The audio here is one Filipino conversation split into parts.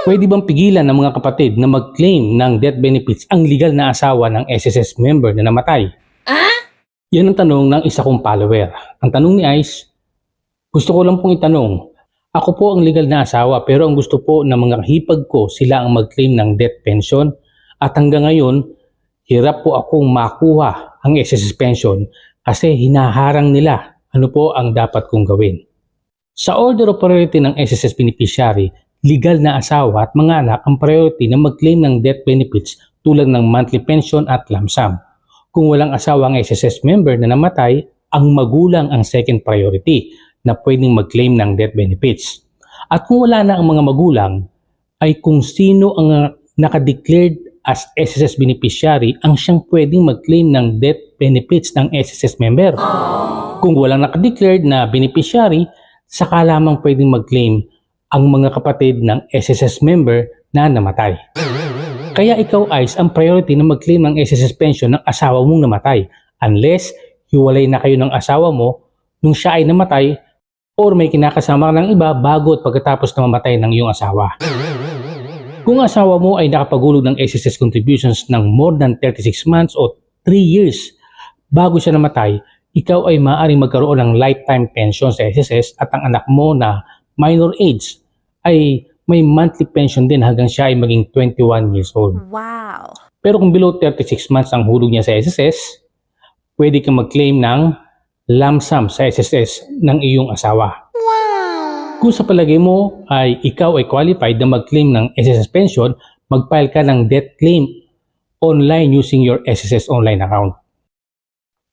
Pwede bang pigilan ng mga kapatid na mag-claim ng death benefits ang legal na asawa ng SSS member na namatay? Yan ang tanong ng isa kong follower. Ang tanong ni Ice, gusto ko lang pong itanong, ako po ang legal na asawa pero ang gusto po ng mga hipag ko sila ang mag-claim ng death pension at hanggang ngayon, hirap po akong makuha ang SSS pension kasi hinaharang nila ano po ang dapat kong gawin. Sa order of priority ng SSS beneficiary, legal na asawa at mga anak ang priority na mag-claim ng death benefits tulad ng monthly pension at lump sum. Kung walang asawa ang SSS member na namatay, ang magulang ang second priority na pwedeng mag-claim ng death benefits. At kung wala na ang mga magulang, ay kung sino ang uh, nakadeclared as SSS beneficiary ang siyang pwedeng mag-claim ng death benefits ng SSS member. Kung walang nakadeclared na beneficiary, saka lamang pwedeng mag-claim ang mga kapatid ng SSS member na namatay. Kaya ikaw, Ice, ang priority na mag-claim ng SSS pension ng asawa mong namatay unless hiwalay na kayo ng asawa mo nung siya ay namatay or may kinakasama ka ng iba bago at pagkatapos na mamatay ng iyong asawa. Kung asawa mo ay nakapagulog ng SSS contributions ng more than 36 months o 3 years bago siya namatay, ikaw ay maaaring magkaroon ng lifetime pension sa SSS at ang anak mo na minor age ay may monthly pension din hanggang siya ay maging 21 years old. Wow. Pero kung below 36 months ang hulog niya sa SSS, pwede kang mag-claim ng lump sum sa SSS ng iyong asawa. Wow. Kung sa palagay mo ay ikaw ay qualified na mag-claim ng SSS pension, mag-file ka ng death claim online using your SSS online account.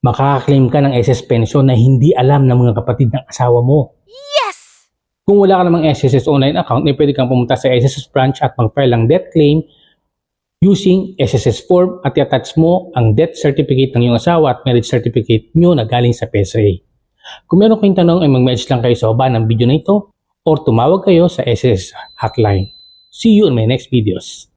Makaka-claim ka ng SSS pension na hindi alam ng mga kapatid ng asawa mo. Yes! Kung wala ka namang SSS online account, ay pwede kang pumunta sa SSS branch at mag-file ng death claim using SSS form at i-attach mo ang death certificate ng iyong asawa at marriage certificate nyo na galing sa PSA. Kung meron kayong tanong ay mag-message lang kayo sa baba ng video na ito or tumawag kayo sa SSS hotline. See you in my next videos.